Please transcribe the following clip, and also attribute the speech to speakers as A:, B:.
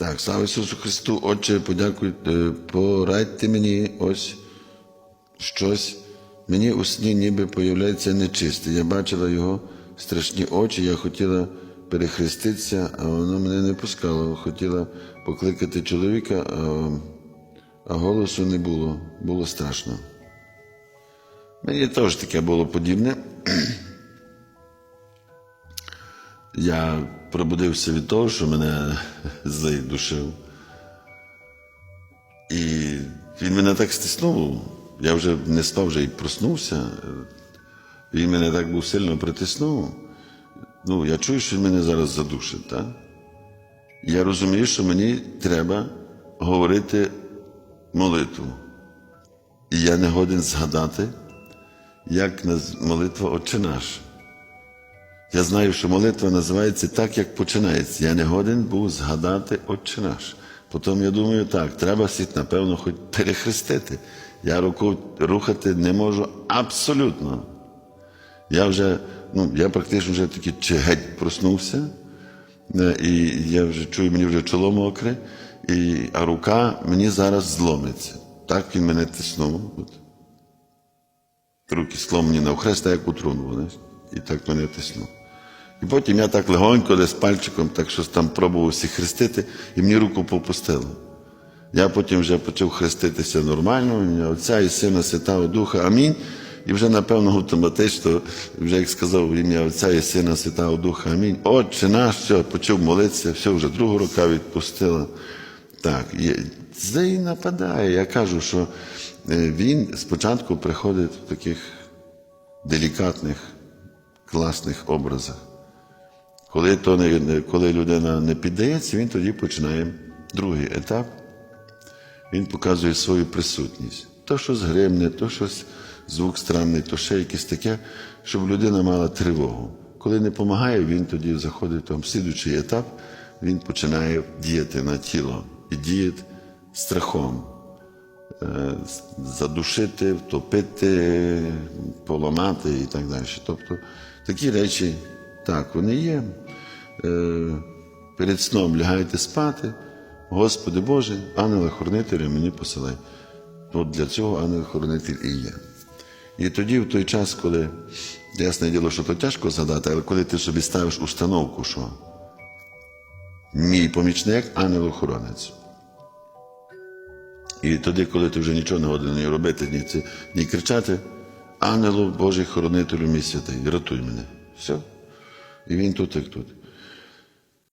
A: Так, слава Ісусу Христу, Отче, подякуй, е, порадьте мені ось щось. Мені у сні ніби появляється нечисте. Я бачила його страшні очі, я хотіла перехреститися, а воно мене не пускало. Хотіла покликати чоловіка, а, а голосу не було. Було страшно. Мені теж таке було подібне. Я пробудився від того, що мене злий душив. І він мене так стиснув. Я вже не спав, вже і проснувся. Він мене так був сильно притиснув. Ну, я чую, що він мене зараз задушить, так? Я розумію, що мені треба говорити молитву. І я не годен згадати, як молитва Отче наш. Я знаю, що молитва називається так, як починається. Я не годен був згадати Отче наш. Потім я думаю, так, треба сіть, напевно, хоч перехрестити. Я руку рухати не можу абсолютно. Я вже, ну, я практично вже таки чи геть проснувся, е, і я вже чую, мені вже чоло мокре, і, а рука мені зараз зломиться. Так він мене тиснув. От. Руки сломані на навхрест, як у знаєш, і так мене тиснув. І потім я так легонько, десь пальчиком, так щось там пробував всі хрестити, і мені руку попустило. Я потім вже почав хреститися нормально, Отця і Сина Святого Духа. Амінь. І вже, напевно, автоматично, вже як сказав ім'я Отця і Сина Святого Духа. Амінь. Отче наш, все, почав молитися, все, вже другу рука відпустила. Так, це і нападає. Я кажу, що е, він спочатку приходить в таких делікатних, класних образах. Коли, то не, коли людина не піддається, він тоді починає другий етап. Він показує свою присутність. То щось гримне, то щось звук странний, то ще якесь таке, щоб людина мала тривогу. Коли не допомагає, він тоді заходить в слідуючий етап, він починає діяти на тіло і діє страхом. Е, Задушити, втопити, поламати і так далі. Тобто такі речі, так, вони є. Е, Перед сном лягаєте спати, Господи Боже, ангела-хоронителя мені посилай. От для цього ангел-хоронитель і є. І тоді, в той час, коли, ясне діло, що то тяжко згадати, але коли ти собі ставиш установку, що мій помічник ангел-охоронець. І тоді, коли ти вже нічого не годен ні робити, ні, ні кричати, ангелу Божий хоронителю мій святий, рятуй мене. Все. І він тут, як тут.